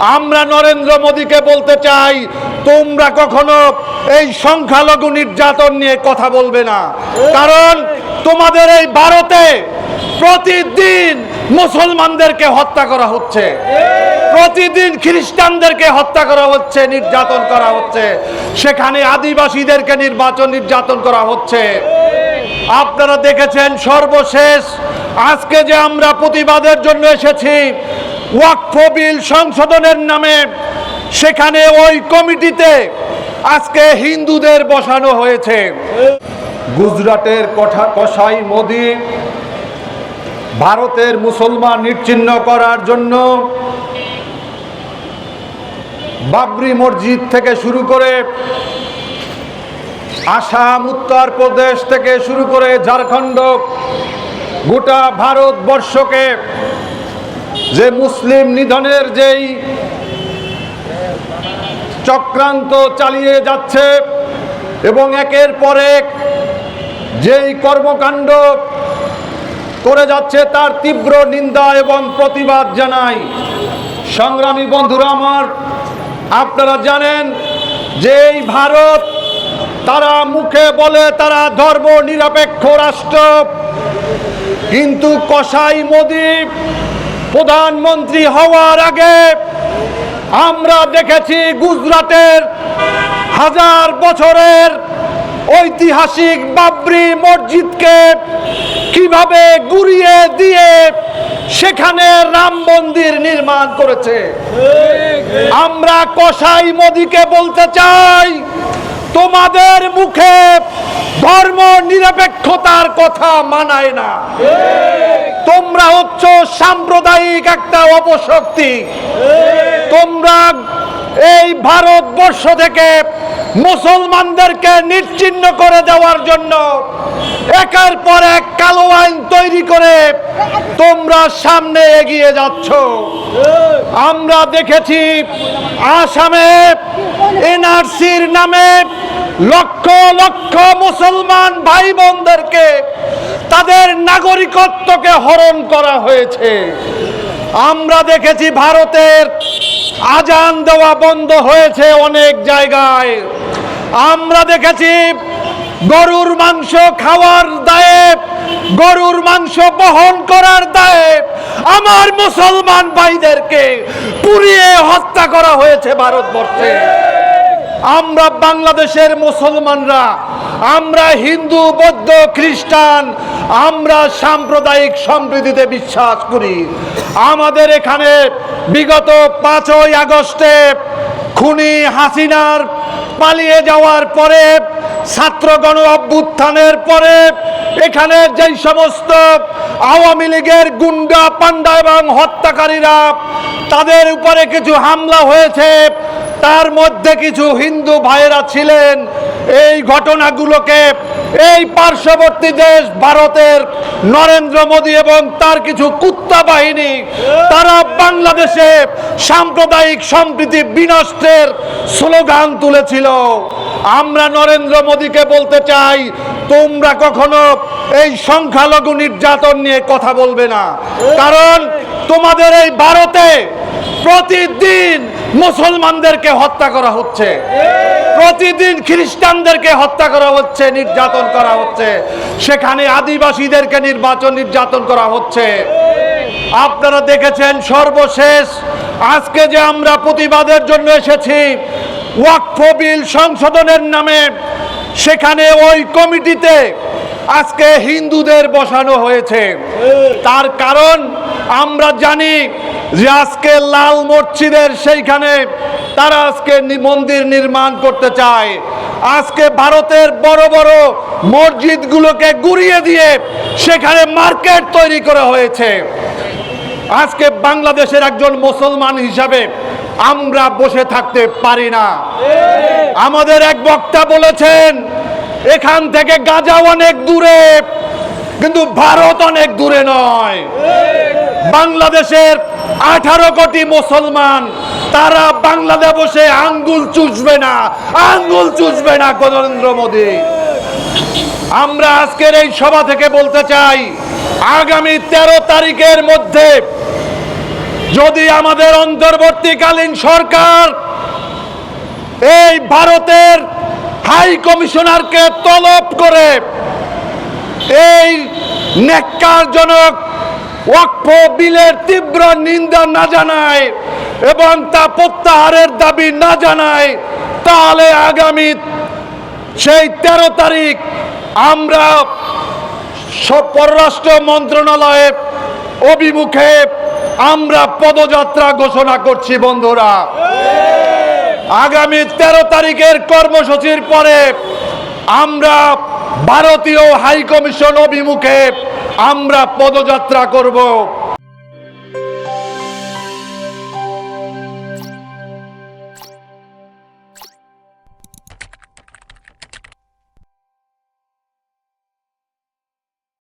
আমরা নরেন্দ্র মোদীকে বলতে চাই, তোমরা কখনো এই সংখ্যালঘু নির্যাতন নিয়ে কথা বলবে না। কারণ তোমাদের এই ভারতে প্রতিদিন মুসলমানদেরকে হত্যা করা হচ্ছে। প্রতিদিন খ্রিস্টানদেরকে হত্যা করা হচ্ছে, নির্যাতন করা হচ্ছে। সেখানে আদিবাসীদেরকে নির্বাচন নির্যাতন করা হচ্ছে। আপনারা দেখেছেন সর্বশেষ আজকে যে আমরা প্রতিবাদের জন্য এসেছি ওয়াকফ বিল সংশোধনের নামে সেখানে ওই কমিটিতে আজকে হিন্দুদের বসানো হয়েছে। গুজরাটের কথা কসাই মোদি ভারতের মুসলমান নিশ্চিহ্ন করার জন্য বাবরি মসজিদ থেকে শুরু করে আসাম উত্তরপ্রদেশ থেকে শুরু করে ঝাড়খণ্ড গোটা ভারতবর্ষকে যে মুসলিম নিধনের যেই চক্রান্ত চালিয়ে যাচ্ছে এবং একের পর এক যেই কর্মকাণ্ড করে যাচ্ছে তার তীব্র নিন্দা এবং প্রতিবাদ জানাই। সংগ্রামী বন্ধুরা আমার, আপনারা জানেন যে এই ভারত তারা মুখে বলে তারা ধর্ম নিরপেক্ষ রাষ্ট্র, কিন্তু কসাই মোদি প্রধানমন্ত্রী হওয়ার আগে আমরা দেখেছি গুজরাটের হাজার বছরের ঐতিহাসিক বাবরি মসজিদকে কীভাবে গুড়িয়ে দিয়ে সেখানে রাম মন্দির নির্মাণ করেছে। আমরা কসাই মোদিকে বলতে চাই, তোমাদের মুখে ধর্ম নিরপেক্ষতার কথা মানায় না। তোমরা হচ্ছ সাম্প্রদায়িক একটা অপশক্তি। তোমরা এই ভারতবর্ষ থেকে মুসলমানদেরকে নিশ্চিহ্ন করে দেওয়ার জন্য একের পর এক কালো আইন তৈরি করে তোমরা সামনে এগিয়ে যাচ্ছ। আমরা দেখেছি আসামে এনআরসির নামে লক্ষ লক্ষ মুসলমান ভাই বোনদেরকে নাগরিকত্বকে হরণ করা হয়েছে। আমরা দেখেছি ভারতের আজান দেওয়া বন্ধ হয়েছে অনেক জায়গায়। আমরা দেখেছি গরুর মাংস খাওয়ার দায়ে, গরুর মাংস বহন করার দায়ে আমার মুসলমান ভাইদেরকে পুড়িয়ে হত্যা করা হয়েছে ভারতবর্ষে। আমরা বাংলাদেশের মুসলমানরা, আমরা হিন্দু, বৌদ্ধ, খ্রিস্টান, আমরা সাম্প্রদায়িক সম্প্রীতিতে বিশ্বাস করি। আমাদের এখানে বিগত পাঁচই আগস্টে খুনি হাসিনার পালিয়ে যাওয়ার পরে, ছাত্র গণ অভ্যুত্থানের পরে, এখানে যেই সমস্ত আওয়ামী লীগের গুন্ডা, পান্ডা এবং হত্যাকারীরা তাদের উপরে কিছু হামলা হয়েছে তার মধ্যে কিছু হিন্দু ভাইয়েরা ছিলেন। এই ঘটনাগুলোকে এই পার্শ্ববর্তী দেশ ভারতের নরেন্দ্র মোদী এবং তার কিছু কুত্তা বাহিনী, তারা বাংলাদেশে সাম্প্রদায়িক সম্প্রীতি বিনষ্টের স্লোগান তুলেছিল। আমরা নরেন্দ্র মোদীকে বলতে চাই, তোমরা কখনো এই সংখ্যালঘু নির্যাতন নিয়ে কথা বলবে না। কারণ তোমাদের এই ভারতে প্রতিদিন মুসলমানদেরকে হত্যা করা হচ্ছে। প্রতিদিন খ্রিস্টানদেরকে হত্যা করা হচ্ছে, নির্যাতন করা হচ্ছে। সেখানে আদিবাসীদেরকে নির্বাচন নির্যাতন করা হচ্ছে। আপনারা দেখেছেন সর্বশেষ আজকে যে আমরা প্রতিবাদের জন্য এসেছি, ওয়াকফ বিল সংশোধনের নামে, সেখানে ওই কমিটিতে আজকে হিন্দুদের বসানো হয়েছে। তার কারণ আমরা জানি যে আজকে লাল মসজিদের সেইখানে তারা আজকে মন্দির নির্মাণ করতে চায়। আজকে ভারতের বড় বড় মসজিদগুলোকে গুড়িয়ে দিয়ে সেখানে মার্কেট তৈরি করা হয়েছে। আজকে বাংলাদেশের একজন মুসলমান হিসাবে আমরা বসে থাকতে পারি না। আমাদের এক বক্তা বলেছেন, এখান থেকে গাজা অনেক দূরে, কিন্তু ভারত অনেক দূরে নয়। বাংলাদেশের আঠারো কোটি মুসলমান, তারা বাংলাদেশ বসে আঙ্গুল চুষবে না, আঙ্গুল চুষবে না নরেন্দ্র মোদী। আমরা আজকের এই সভা থেকে বলতে চাই, আগামী তেরো তারিখের মধ্যে যদি আমাদের অন্তর্বর্তীকালীন সরকার এই ভারতের হাই কমিশনারকে তলব করে এই নেককারজনক ওয়াকফ বিলের তীব্র নিন্দা না জানায় এবং তা প্রত্যাহারের দাবি না জানায়, তাহলে আগামী সেই তেরো তারিখ আমরা পররাষ্ট্র মন্ত্রণালয়ের অভিমুখে আমরা পদযাত্রা ঘোষণা করছি, বন্ধুরা। আগামী তেরো তারিখের কর্মসূচির পরে আমরা ভারতীয় হাই কমিশন অভিমুখে আমরা পদযাত্রা করব।